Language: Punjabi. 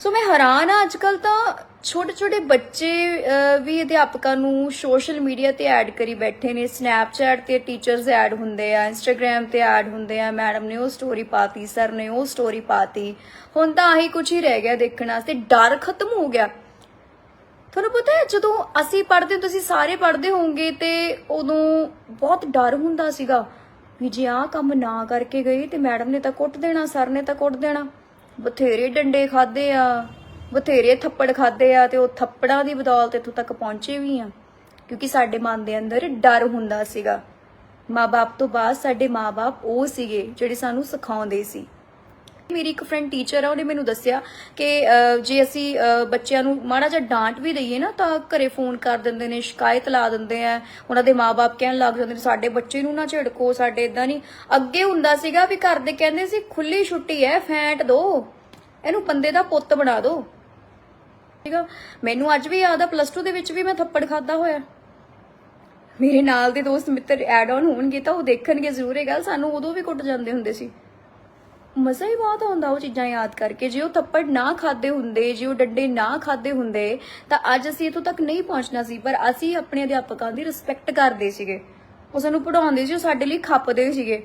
ਸੋ ਮੈਂ ਹੈਰਾਨ ਆ ਅੱਜਕੱਲ ਤਾਂ ਛੋਟੇ ਛੋਟੇ ਬੱਚੇ ਵੀ ਅਧਿਆਪਕਾਂ ਨੂੰ ਸੋਸ਼ਲ ਮੀਡੀਆ ਤੇ ਐਡ ਕਰੀ ਬੈਠੇ ਨੇ ਸਨੈਪਚੈਟ ਤੇ ਟੀਚਰਸ ਐਡ ਹੁੰਦੇ ਆ ਇੰਸਟਾਗ੍ਰam ਤੇ ਐਡ ਹੁੰਦੇ ਆ ਮੈਡਮ ਨੇ ਉਹ ਸਟੋਰੀ ਪਾਤੀ ਸਰ ਨੇ ਉਹ ਸਟੋਰੀ ਪਾਤੀ ਹੁਣ ਤਾਂ ਆਹੀ ਕੁਝ ਹੀ ਰਹਿ ਗਿਆ ਦੇਖਣ ਵਾਸਤੇ ਡਰ ਖਤਮ ਹੋ ਗਿਆ ਤੁਹਾਨੂੰ ਪਤਾ ਹੈ ਜਦੋਂ ਅਸੀਂ ਪੜ੍ਹਦੇ ਤੁਸੀਂ ਸਾਰੇ ਪੜ੍ਹਦੇ ਹੋਵੋਗੇ ਤੇ ਉਦੋਂ ਬਹੁਤ ਡਰ ਹੁੰਦਾ ਸੀਗਾ ਵੀ ਜੇ ਆਹ ਕੰਮ ਨਾ ਕਰਕੇ ਗਏ ਤੇ ਮੈਡਮ ਨੇ ਤਾਂ ਕੁੱਟ ਦੇਣਾ ਸਰ ਨੇ ਤਾਂ ਕੁੱਟ ਦੇਣਾ ਬਥੇਰੇ ਡੰਡੇ ਖਾਦੇ ਆ, ਬਥੇਰੇ ਥੱਪੜ ਖਾਦੇ ਆ ਤੇ ਉਹ ਥੱਪੜਾਂ ਦੀ ਬਦੌਲਤ ਇੱਥੋਂ ਤੱਕ ਪਹੁੰਚੇ ਵੀ ਆ। ਕਿਉਂਕਿ ਸਾਡੇ ਮਨ ਦੇ ਅੰਦਰ ਡਰ ਹੁੰਦਾ ਸੀਗਾ। ਮਾਪੇ ਤੋਂ ਬਾਅਦ ਸਾਡੇ ਮਾਪੇ ਉਹ ਸੀਗੇ ਜਿਹੜੇ ਸਾਨੂੰ ਸਿਖਾਉਂਦੇ ਸੀ। ਮੇਰੀ ਇੱਕ ਫਰੈਂਡ ਟੀਚਰ ਆ, ਉਹਨੇ ਮੈਨੂੰ ਦੱਸਿਆ ਕਿ ਜੇ ਅਸੀਂ ਬੱਚਿਆਂ ਨੂੰ ਮਾੜਾ ਜਿਹਾ ਡਾਂਟ ਵੀ ਦਈਏ ਨਾ, ਤਾਂ ਘਰੇ ਫੋਨ ਕਰ ਦਿੰਦੇ ਨੇ, ਸ਼ਿਕਾਇਤ ਲਾ ਦਿੰਦੇ ਆ। ਉਹਨਾਂ ਦੇ ਮਾਪੇ ਕਹਿਣ ਲੱਗ ਜਾਂਦੇ ਨੇ, ਸਾਡੇ ਬੱਚੇ ਨੂੰ ਨਾ ਝਿੜਕੋ, ਸਾਡੇ ਇਦਾਂ ਨਹੀਂ। ਅੱਗੇ ਹੁੰਦਾ ਸੀਗਾ ਵੀ ਘਰ ਦੇ ਕਹਿੰਦੇ ਸੀ ਖੁੱਲੀ ਛੁੱਟੀ ਐ, ਫੈਂਟ ਦੋ। ਇਹਨੂੰ ਬੰਦੇ ਦਾ ਪੁੱਤ ਬਣਾ ਦਿਓ ਠੀਕਾ ਮੈਨੂੰ ਅੱਜ ਵੀ ਯਾਦ ਆ ਪਲੱਸ 2 ਦੇ ਵਿੱਚ ਵੀ ਮੈਂ ਥੱਪੜ ਖਾਦਾ ਹੋਇਆ। ਮੇਰੇ ਨਾਲ ਦੇ ਦੋਸਤ ਮਿੱਤਰ ਐਡ ਆਨ ਹੋਣਗੇ ਤਾਂ ਉਹ ਦੇਖਣਗੇ ਜ਼ਰੂਰ ਇਹ ਗੱਲ, ਸਾਨੂੰ ਉਦੋਂ ਵੀ ਕੁੱਟ ਜਾਂਦੇ ਹੁੰਦੇ ਸੀ। ਮਜ਼ਾ ਹੀ ਬਹੁਤ ਆਉਂਦਾ ਉਹ ਚੀਜ਼ਾਂ ਯਾਦ ਕਰਕੇ। ਜੇ ਉਹ ਥੱਪੜ ਨਾ ਖਾਦੇ ਹੁੰਦੇ, ਜੇ ਉਹ ਡੰਡੇ ਨਾ ਖਾਦੇ ਹੁੰਦੇ, ਤਾਂ ਅੱਜ ਅਸੀਂ ਇਥੋਂ ਤੱਕ ਨਹੀਂ ਪਹੁੰਚਣਾ ਸੀ, ਪਰ ਅਸੀਂ ਆਪਣੇ ਅਧਿਆਪਕਾਂ ਦੀ ਰਿਸਪੈਕਟ ਕਰਦੇ ਸੀਗੇ। ਉਹ ਸਾਨੂੰ ਪੜਾਉਂਦੇ ਸੀ, ਉਹ ਸਾਡੇ ਲਈ ਖੱਪਦੇ ਸੀਗੇ।